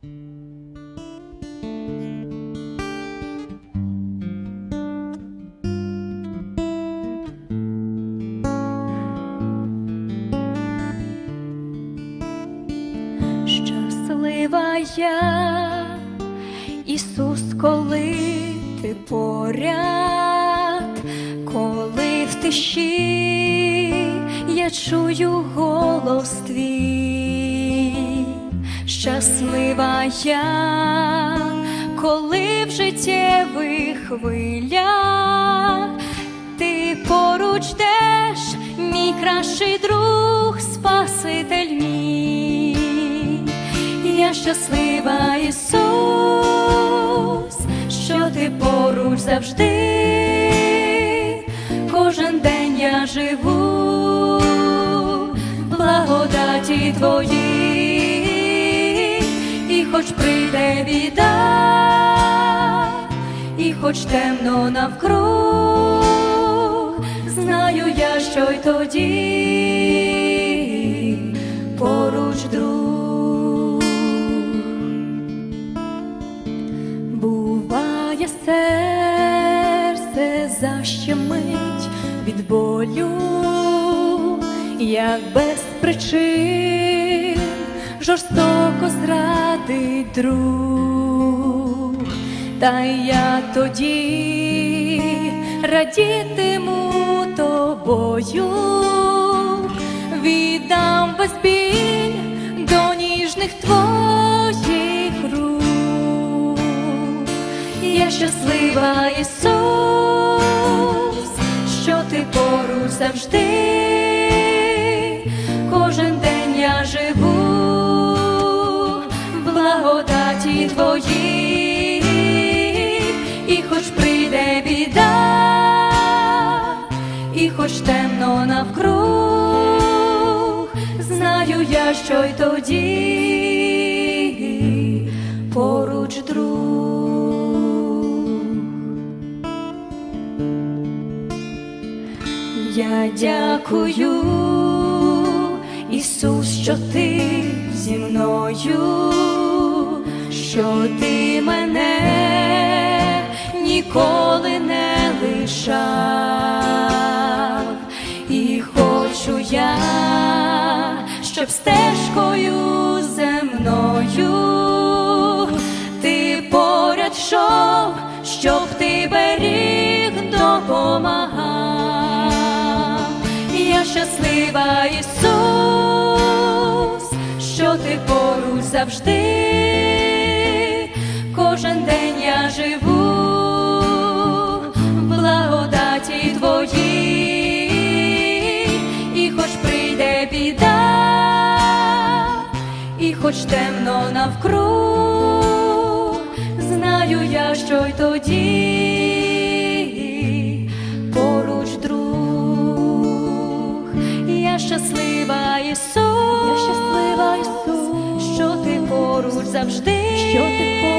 Щаслива я, Ісус, коли ти поряд, коли в тиші я чую голос твій, щаслива я, коли в життєвих хвилях ти поруч деш, мій кращий друг, Спаситель мій. Я щаслива, Ісус, що ти поруч завжди, кожен день я живу, благодаті твоїй, і хоч прийде біда, і хоч темно навкруг, знаю я, що й тоді поруч друг. Буває серце защемить від болю, як без причин жорстоко зрадить друг, та я тоді радітиму тобою, віддам весь біль до ніжних твоїх рук. Я щаслива, Ісус, що ти поруч завжди, кожен благодаті твоїй, і хоч прийде біда, і хоч темно навкруг, знаю я, що й тоді поруч друг. Я дякую, Ісус, що ти зі мною, що ти мене ніколи не лишав, і хочу я, щоб стежкою земною ти поряд йшов, щоб ти беріг, допомагав. Я щаслива, Ісус, що ти поруч завжди, я живу, в благодаті твоїй, і хоч прийде біда, і хоч темно навкруг, знаю я, що й тоді поруч друг. Я щаслива, Ісус, я щаслива, Ісус, що ти поруч завжди, що ти поруч